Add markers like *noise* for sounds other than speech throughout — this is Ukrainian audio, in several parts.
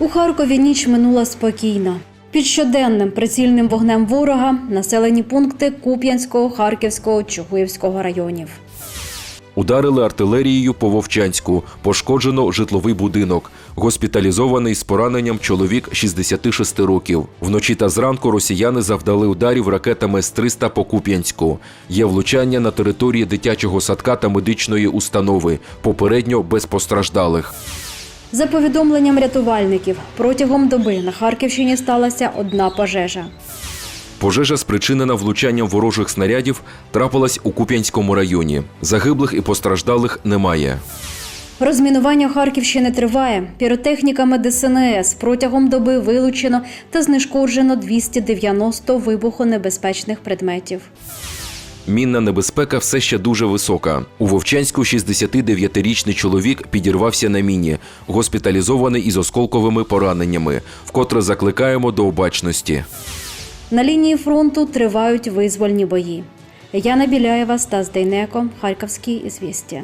У Харкові ніч минула спокійно. Під щоденним прицільним вогнем ворога населені пункти Куп'янського, Харківського, Чугуївського районів. Ударили артилерією по Вовчанську. Пошкоджено житловий будинок. Госпіталізований з пораненням чоловік 66 років. Вночі та зранку росіяни завдали ударів ракетами С-300 по Куп'янську. Є влучання на території дитячого садка та медичної установи. Попередньо без постраждалих. За повідомленням рятувальників, протягом доби на Харківщині сталася одна пожежа. Пожежа, спричинена влучанням ворожих снарядів, трапилась у Куп'янському районі. Загиблих і постраждалих немає. Розмінування Харківщини триває. Піротехніками ДСНС протягом доби вилучено та знешкоджено 290 вибухонебезпечних предметів. Мінна небезпека все ще дуже висока. У Вовчанську 69-річний чоловік підірвався на міні, госпіталізований із осколковими пораненнями. Вкотре закликаємо до обачності. На лінії фронту тривають визвольні бої. Яна Біляєва, Стас Дейнеко, Харківські звістя.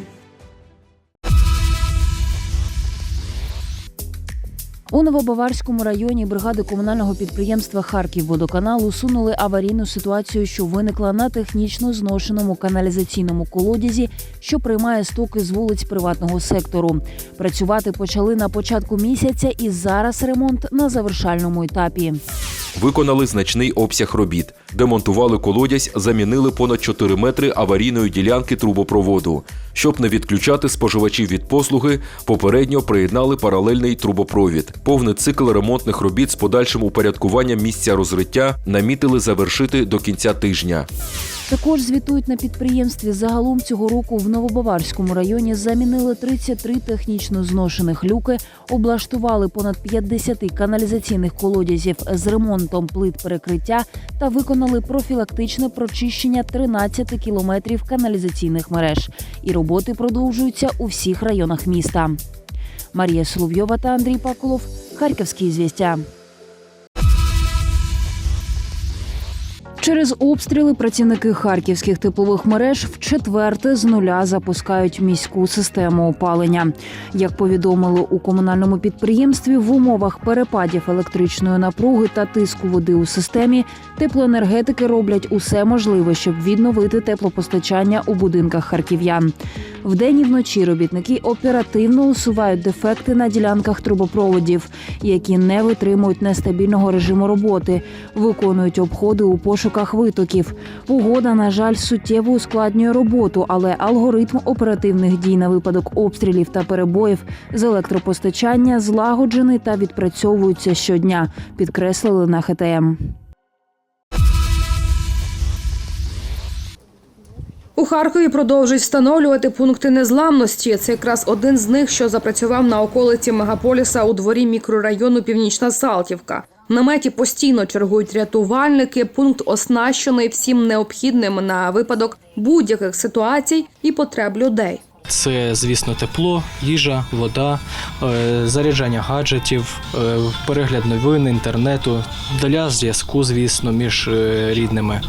У Новобаварському районі бригади комунального підприємства Харківводоканал усунули аварійну ситуацію, що виникла на технічно зношеному каналізаційному колодязі, що приймає стоки з вулиць приватного сектору. Працювати почали на початку місяця, і зараз ремонт на завершальному етапі. Виконали значний обсяг робіт. Демонтували колодязь, замінили понад 4 метри аварійної ділянки трубопроводу. Щоб не відключати споживачів від послуги, попередньо приєднали паралельний трубопровід. Повний цикл ремонтних робіт з подальшим упорядкуванням місця розриття намітили завершити до кінця тижня. Також звітують на підприємстві. Загалом цього року в Новобаварському районі замінили 33 технічно зношених люки, облаштували понад 50 каналізаційних колодязів з ремонтом плит перекриття та виконали профілактичне прочищення 13 кілометрів каналізаційних мереж. І роботи продовжуються у всіх районах міста. Марія Соловйова та Андрій Пакулов. Харківські звістя. Через обстріли працівники харківських теплових мереж вчетверте з нуля запускають міську систему опалення. Як повідомили у комунальному підприємстві, в умовах перепадів електричної напруги та тиску води у системі теплоенергетики роблять усе можливе, щоб відновити теплопостачання у будинках харків'ян. Вдень і вночі робітники оперативно усувають дефекти на ділянках трубопроводів, які не витримують нестабільного режиму роботи, виконують обходи у пошуках витоків. Погода, на жаль, суттєво ускладнює роботу, але алгоритм оперативних дій на випадок обстрілів та перебоїв з електропостачання злагоджений та відпрацьовується щодня, підкреслили на ХТМ. У Харкові продовжують встановлювати пункти незламності. Це якраз один з них, що запрацював на околиці мегаполіса у дворі мікрорайону Північна Салтівка. В наметі постійно чергують рятувальники. Пункт оснащений всім необхідним на випадок будь-яких ситуацій і потреб людей. Це, звісно, тепло, їжа, вода, е, заряджання гаджетів, е, перегляд новин, інтернету, для зв'язку, звісно, між е, рідними.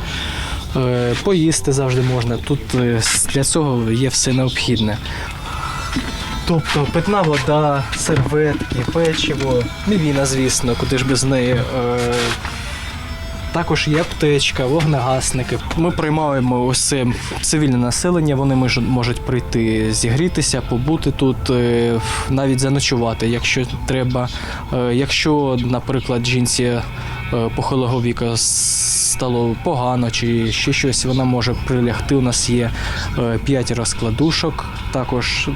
Е, Поїсти завжди можна. Тут е, для цього є все необхідне. Тобто питна вода, серветки, печиво, мівіна, звісно, куди ж без неї. Е, також є аптечка, вогнегасники. Ми приймаємо ось це цивільне населення. Вони можуть прийти зігрітися, побути тут, навіть заночувати, якщо треба. Якщо, наприклад, жінці похилого віку стало погано чи ще щось, вона може прилягти. У нас є 5 розкладушок, також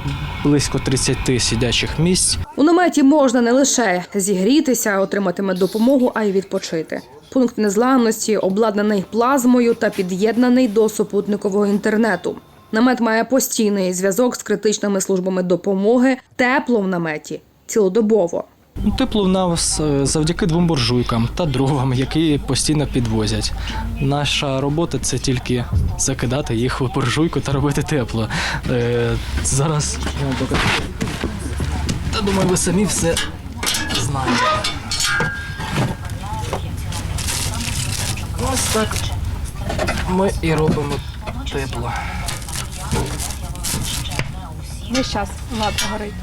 близько 30 сидячих місць. У наметі можна не лише зігрітися, отримати меддопомогу, а й відпочити. Пункт незламності обладнаний плазмою та під'єднаний до супутникового інтернету. Намет має постійний зв'язок з критичними службами допомоги, тепло в наметі цілодобово. Ну, Тепло в нас е, завдяки двом буржуйкам та дровам, які постійно підвозять. Наша робота це тільки закидати їх в буржуйку та робити тепло. Е, зараз я вам покажу. Та думаю, ви самі все знаєте. Ось так ми і робимо тепло. Весь час лад горить.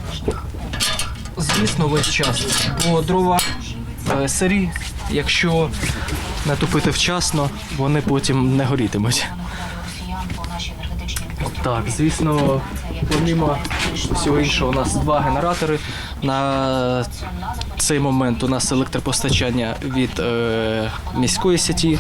Звісно, весь час. Бо дрова е, сирі, якщо не топити вчасно, вони потім не горітимуть. Так, звісно, помімо всього іншого, у нас два генератори. На цей момент у нас електропостачання від е, міської сіті,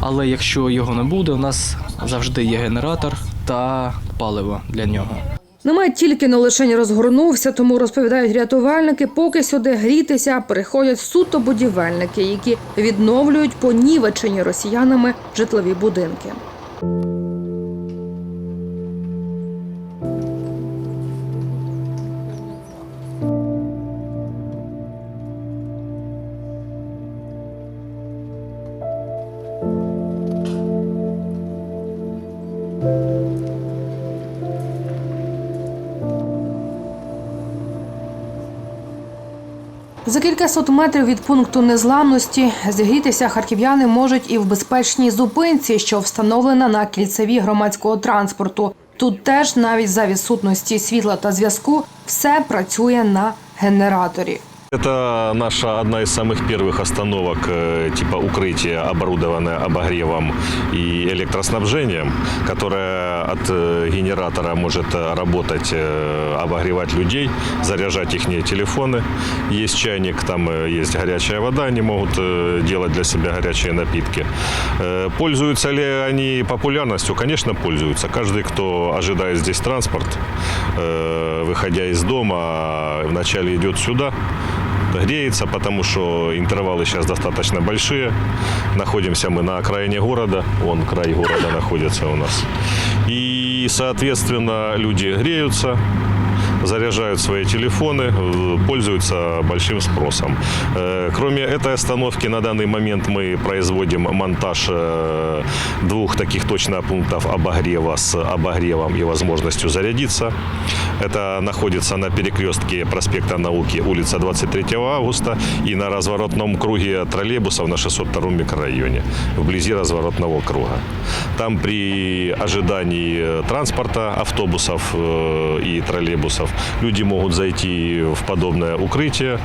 але якщо його не буде, у нас завжди є генератор та паливо для нього. Намет тільки не лише розгорнувся, тому розповідають рятувальники, поки сюди грітися приходять суто будівельники, які відновлюють понівечені росіянами житлові будинки. За кількасот метрів від пункту незламності зігрітися харків'яни можуть і в безпечній зупинці, що встановлена на кільцеві громадського транспорту. Тут теж навіть за відсутності світла та зв'язку все працює на генераторі. Это наша одна из самых первых остановок э, типа укрытия, оборудованная обогревом и электроснабжением, которая от э, генератора может э, работать, обогревать людей, заряжать их телефоны. Есть чайник, там есть горячая вода, они могут делать для себя горячие напитки. Пользуются ли они популярностью? Конечно, пользуются. Каждый, кто ожидает здесь транспорт, выходя из дома, вначале идет сюда, греется, потому что интервалы сейчас достаточно большие. Находимся мы на окраине города, он край города находится у нас. И, соответственно, люди греются, заряжают свои телефоны, э, пользуются большим спросом. Э, Кроме этой остановки, на данный момент мы производим монтаж э, двух таких точно пунктов обогрева с обогревом и возможностью зарядиться. Это находится на перекрестке проспекта Науки, улица 23 августа и на разворотном круге троллейбусов на 602 микрорайоне, вблизи разворотного круга. Там при ожидании транспорта, автобусов и троллейбусов люди могут зайти в подобное укрытие,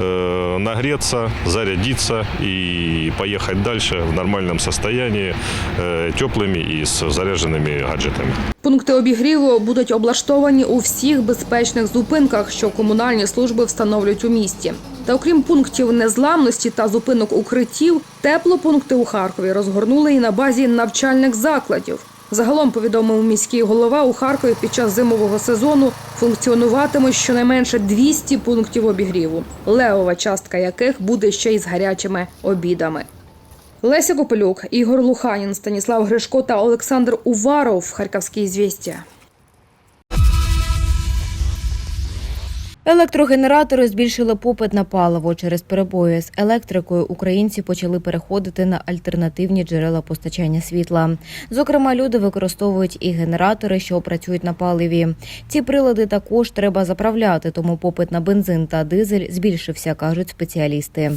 э, нагреться, зарядиться и поехать дальше в нормальном состоянии, э, теплыми и с заряженными гаджетами. Пункти обігріву будуть облаштовані у всіх безпечних зупинках, що комунальні служби встановлюють у місті. Та окрім пунктів незламності та зупинок укриттів, теплопункти у Харкові розгорнули і на базі навчальних закладів. Загалом повідомив міський голова у Харкові під час зимового сезону функціонуватимуть щонайменше 200 пунктів обігріву, левова частка яких буде ще й з гарячими обідами. Леся Копелюк, Ігор Луханін, Станіслав Гришко та Олександр Уваров. Харківські звістя. Електрогенератори збільшили попит на паливо. Через перебої з електрикою українці почали переходити на альтернативні джерела постачання світла. Зокрема, люди використовують і генератори, що працюють на паливі. Ці прилади також треба заправляти, тому попит на бензин та дизель збільшився, кажуть спеціалісти.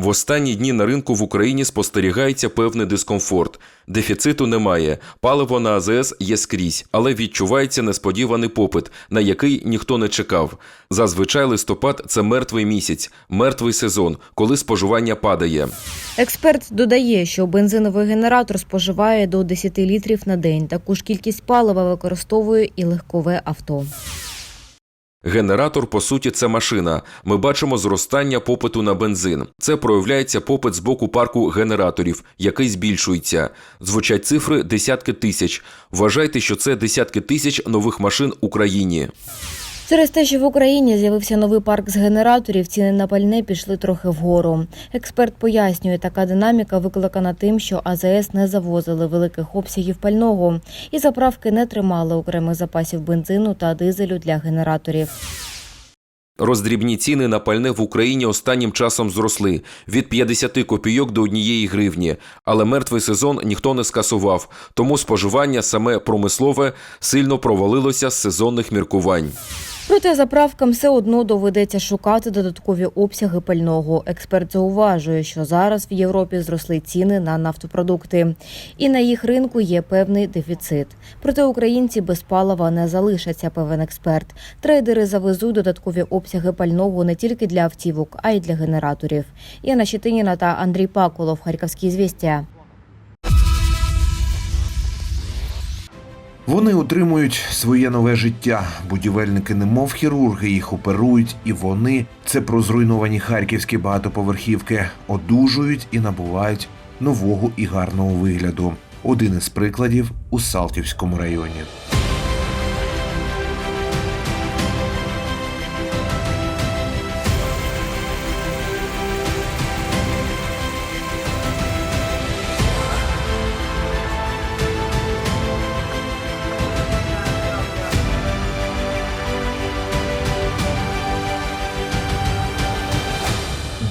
В останні дні на ринку в Україні спостерігається певний дискомфорт. Дефіциту немає. Паливо на АЗС є скрізь, але відчувається несподіваний попит, на який ніхто не чекав. Зазвичай листопад це мертвий місяць, мертвий сезон, коли споживання падає. Експерт додає, що бензиновий генератор споживає до 10 літрів на день. Таку ж кількість палива використовує і легкове авто. Генератор, по суті, це машина. Ми бачимо зростання попиту на бензин. Це проявляється попит з боку парку генераторів, який збільшується. Звучать цифри десятки тисяч. Вважайте, що це десятки тисяч нових машин Україні. Через те, що в Україні з'явився новий парк з генераторів, ціни на пальне пішли трохи вгору. Експерт пояснює, така динаміка викликана тим, що АЗС не завозили великих обсягів пального і заправки не тримали окремих запасів бензину та дизелю для генераторів. Роздрібні ціни на пальне в Україні останнім часом зросли від 50 копійок до однієї гривні, але мертвий сезон ніхто не скасував, тому споживання саме промислове сильно провалилося з сезонних міркувань. Проте заправкам все одно доведеться шукати додаткові обсяги пального. Експерт зауважує, що зараз в Європі зросли ціни на нафтопродукти, і на їх ринку є певний дефіцит. Проте українці без палива не залишаться, певен експерт. Трейдери завезуть додаткові обсяги пального не тільки для автівок, а й для генераторів. Яна Щетиніна та Андрій Паколов, Харківські звістя. Вони отримують своє нове життя. Будівельники, немов хірурги, їх оперують, і вони це про зруйновані харківські багатоповерхівки, одужують і набувають нового і гарного вигляду. Один із прикладів у Салтівському районі.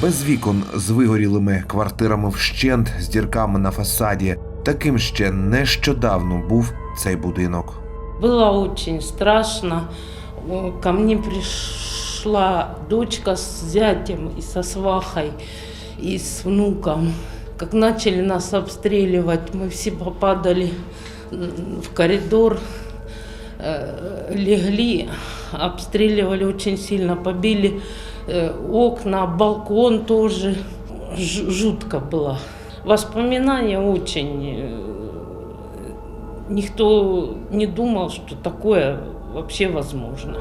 Без вікон з вигорілими квартирами вщент з дірками на фасаді. Таким ще нещодавно був цей будинок. Было очень страшно. О, Ко мне пришла дочка с зятем и со свахой, и с внуком. Как начали нас обстреливать, мы все попадали м, в коридор, э, легли, обстреливали очень сильно, побили э, Окна, балкон тоже. Жутко было. Воспоминания очень э, Никто не думал, что такое вообще возможно.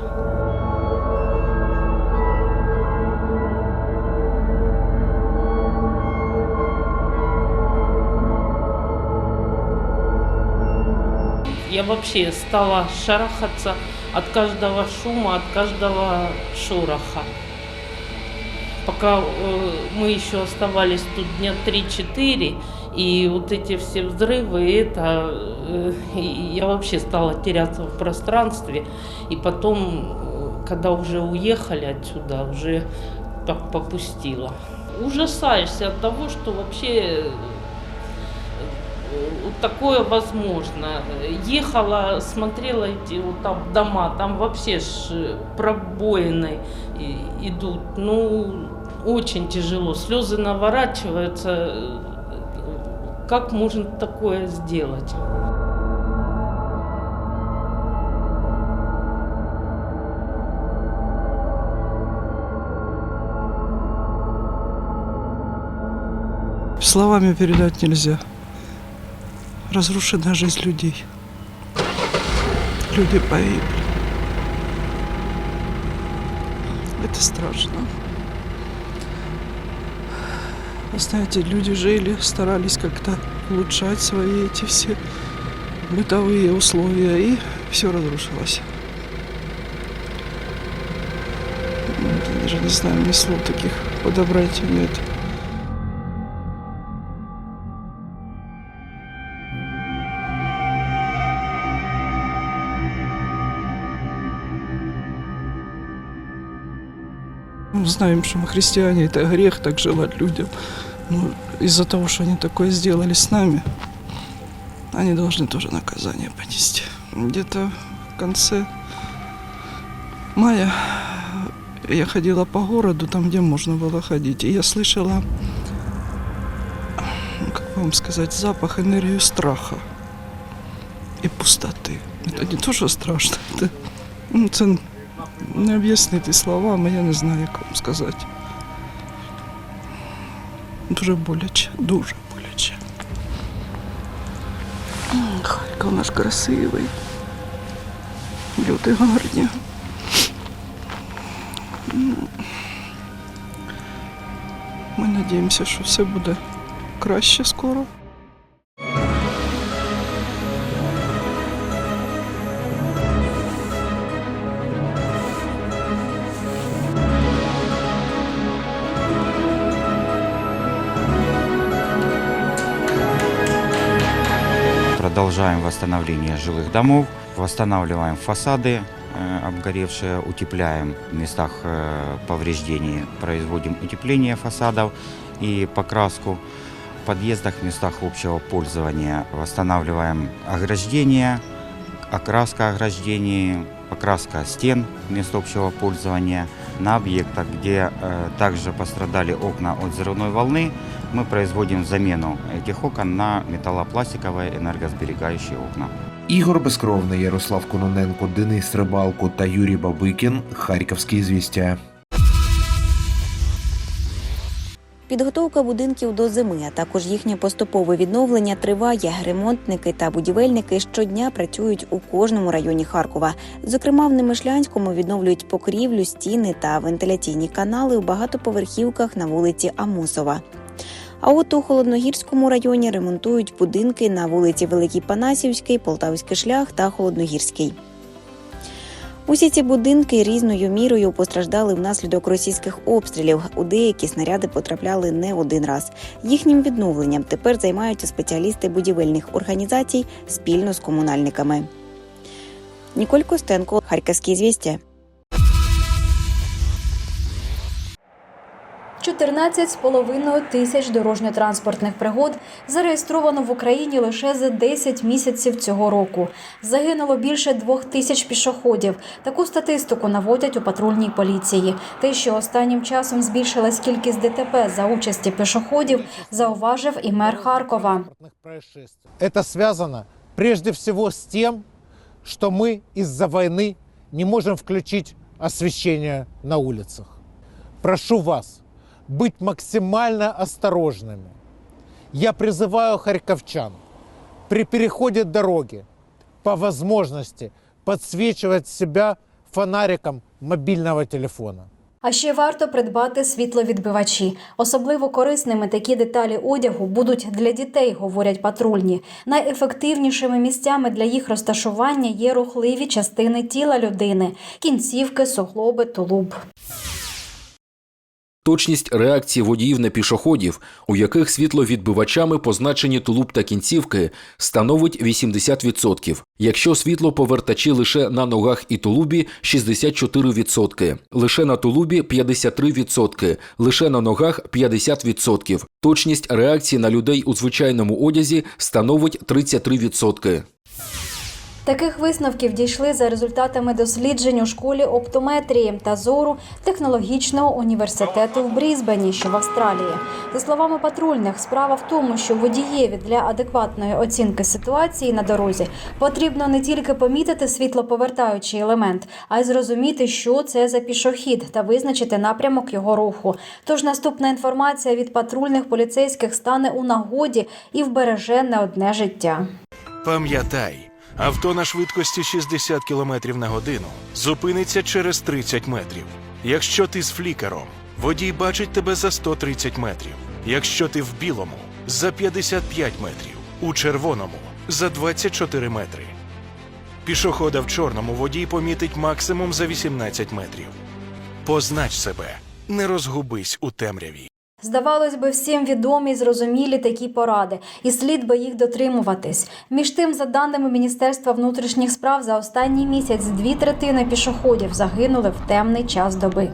Я вообще стала шарахаться от каждого шума, от каждого шороха. Пока э, мы еще оставались тут дня 3-4, и вот эти все взрывы, это э, я вообще стала теряться в пространстве. И потом, э, когда уже уехали отсюда, уже так попустила. Ужасаешься от того, что вообще такое возможно. Ехала, смотрела эти вот там дома, там вообще ж пробоины идут. Ну, очень тяжело. Слезы наворачиваются. Как можно такое сделать? Словами передать нельзя. Разрушена жизнь людей. Люди погибли. Это страшно. Знаете, люди жили, старались как-то улучшать свои эти все бытовые условия, и все разрушилось. Я даже не знаю, мне слов таких подобрать нет. Мы знаем, что мы христиане, это грех так желать людям. Но из-за того, что они такое сделали с нами, они должны тоже наказание понести. Где-то в конце мая я ходила по городу, там, где можно было ходить, и я слышала, ну, как вам сказать, запах, энергию страха и пустоты. Это не то, что страшно, это, ну, это не об'яснити словами, я не знаю, як вам сказати. Дуже боляче, дуже боляче. Харків наш красивий. Люди гарні. Ми сподіваємося, що все буде краще скоро. Продолжаем восстановление жилых домов, восстанавливаем фасады э, обгоревшие, утепляем в местах э, повреждений, производим утепление фасадов и покраску. В подъездах, в местах общего пользования восстанавливаем ограждения, окраска ограждений, покраска стен мест общего пользования. На объектах, где э, также пострадали окна от взрывной волны, мы производим замену этих окон на металлопластиковые энергосберегающие окна. Ігор Безкровний, Ярослав Кононенко, Денис Рибалко та Юрій Бабикін. Харківські звістя. Підготовка будинків до зими, а також їхнє поступове відновлення триває. Ремонтники та будівельники щодня працюють у кожному районі Харкова. Зокрема, в Немишлянському відновлюють покрівлю, стіни та вентиляційні канали у багатоповерхівках на вулиці Амосова. А от у Холодногірському районі ремонтують будинки на вулиці Великій Панасівській, Полтавський шлях та Холодногірський. Усі ці будинки різною мірою постраждали внаслідок російських обстрілів. У деякі снаряди потрапляли не один раз. Їхнім відновленням тепер займаються спеціалісти будівельних організацій спільно з комунальниками. Ніколь Костенко, Харківські звістя. 14,5 тисяч дорожньо-транспортних пригод зареєстровано в Україні лише за 10 місяців цього року. Загинуло більше двох тисяч пішоходів. Таку статистику наводять у патрульній поліції. Те, що останнім часом збільшилась кількість ДТП за участі пішоходів, зауважив і мер Харкова. Это связано прежде всего с тем, что мы из-за войны не можем включить освещение на улицах. Прошу вас быть максимально осторожными. Я призываю харьковчан при переходе дороги по возможности подсвечивать себя фонариком мобильного телефона. А ще варто придбати світловідбивачі. Особливо корисними такі деталі одягу будуть для дітей, говорять патрульні. Найефективнішими місцями для їх розташування є рухливі частини тіла людини, кінцівки, суглоби, тулуб. Точність реакції водіїв на пішоходів, у яких світловідбивачами позначені тулуб та кінцівки, становить 80%. Якщо світлоповертачі лише на ногах і тулубі 64%, лише на тулубі 53%, лише на ногах 50%. Точність реакції на людей у звичайному одязі становить 33%. Таких висновків дійшли за результатами досліджень у школі оптометрії та зору технологічного університету в Брізбені, що в Австралії. За словами патрульних, справа в тому, що водієві для адекватної оцінки ситуації на дорозі потрібно не тільки помітити світлоповертаючий елемент, а й зрозуміти, що це за пішохід, та визначити напрямок його руху. Тож наступна інформація від патрульних поліцейських стане у нагоді і вбереже не одне життя. Пам'ятай, авто на швидкості 60 км на годину зупиниться через 30 метрів. Якщо ти з флікером, водій бачить тебе за 130 метрів. Якщо ти в білому за 55 метрів, у червоному за 24 метри. Пішохода в чорному водій помітить максимум за 18 метрів. Познач себе, не розгубись у темряві. Здавалось би, всім відомі й зрозумілі такі поради, і слід би їх дотримуватись. Між тим, за даними Міністерства внутрішніх справ, за останній місяць дві третини пішоходів загинули в темний час доби.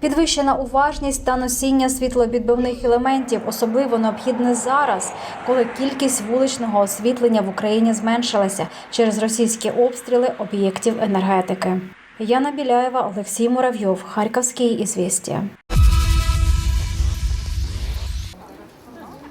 Підвищена уважність та носіння світловідбивних елементів особливо необхідне зараз, коли кількість вуличного освітлення в Україні зменшилася через російські обстріли об'єктів енергетики. Яна Біляєва, Олексій Муравйов, Харківський ізвістія.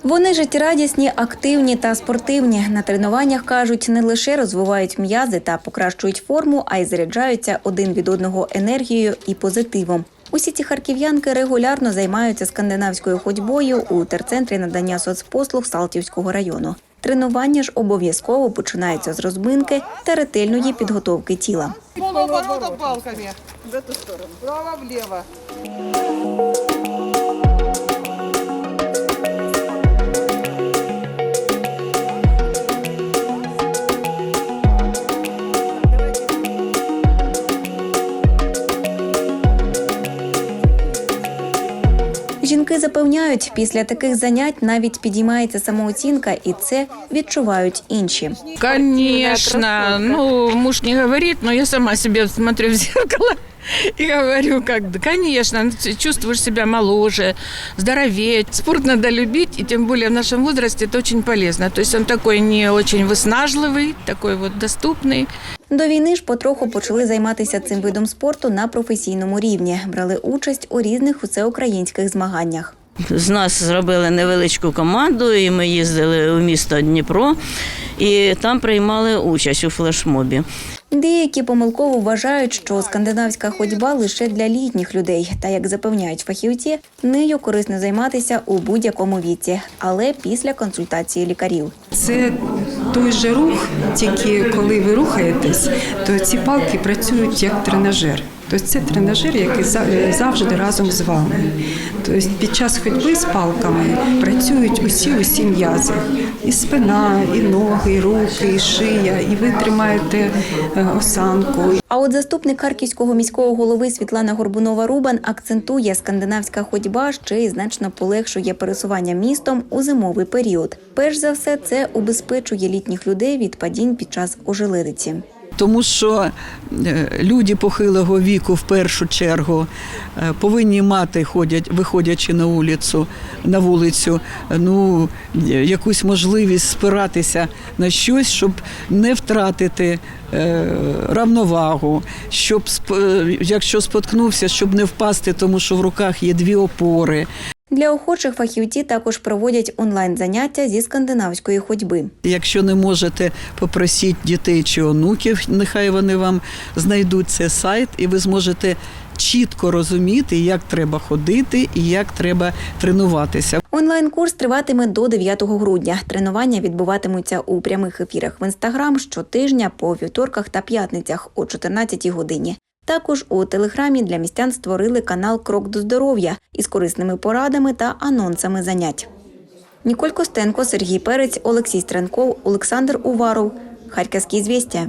Вони життєрадісні, активні та спортивні. На тренуваннях кажуть, не лише розвивають м'язи та покращують форму, а й заряджаються один від одного енергією і позитивом. Усі ці харків'янки регулярно займаються скандинавською ходьбою у терцентрі надання соцпослуг Салтівського району. Тренування ж обов'язково починаються з розминки та ретельної підготовки тіла. Полуоборота палками в эту сторону. Вправо-влево. Жінки запевняють, після таких занять навіть підіймається самооцінка, і це відчувають інші. Конечно. Ну, муж не говорит, но я сама себе смотрю в зеркало *laughs* и говорю, как, да, конечно, ты чувствуешь себя моложе, здоровее. Спорт надо любить, и тем более в нашем возрасте это очень полезно. То есть он такой не очень выснажливый, такой вот доступный. До війни ж потроху почали займатися цим видом спорту на професійному рівні. Брали участь у різних усеукраїнських змаганнях. З нас зробили невеличку команду, і ми їздили у місто Дніпро, і там приймали участь у флешмобі. Деякі помилково вважають, що скандинавська ходьба лише для літніх людей. Та як запевняють фахівці, нею корисно займатися у будь-якому віці, але після консультації лікарів. Це той же рух, тільки коли ви рухаєтесь, то ці палки працюють як тренажер. Тобто це тренажер, який за- завжди разом з вами. Тобто під час ходьби з палками працюють усі усі м'язи. І спина, і ноги, і руки, і шия, і ви тримаєте е, осанку. А от заступник харківського міського голови Світлана Горбунова-Рубан акцентує, скандинавська ходьба ще й значно полегшує пересування містом у зимовий період. Перш за все, це убезпечує літніх людей від падінь під час ожеледиці. Тому що е, люди похилого віку в першу чергу е, повинні мати, ходять, виходячи на вулицю, на вулицю, ну, е, якусь можливість спиратися на щось, щоб не втратити равновагу, щоб якщо споткнувся, щоб не впасти, тому що в руках є дві опори. Для охочих фахівці також проводять онлайн-заняття зі скандинавської ходьби. Якщо не можете, попросіть дітей чи онуків, нехай вони вам знайдуть цей сайт, і ви зможете чітко розуміти, як треба ходити і як треба тренуватися. Онлайн-курс триватиме до 9 грудня. Тренування відбуватимуться у прямих ефірах в інстаграм щотижня по вівторках та п'ятницях о 14 годині. Також у телеграмі для містян створили канал Крок до здоров'я із корисними порадами та анонсами занять. Ніколь Костенко, Сергій Перець, Олексій Стренков, Олександр Уваров. Харківські звістя.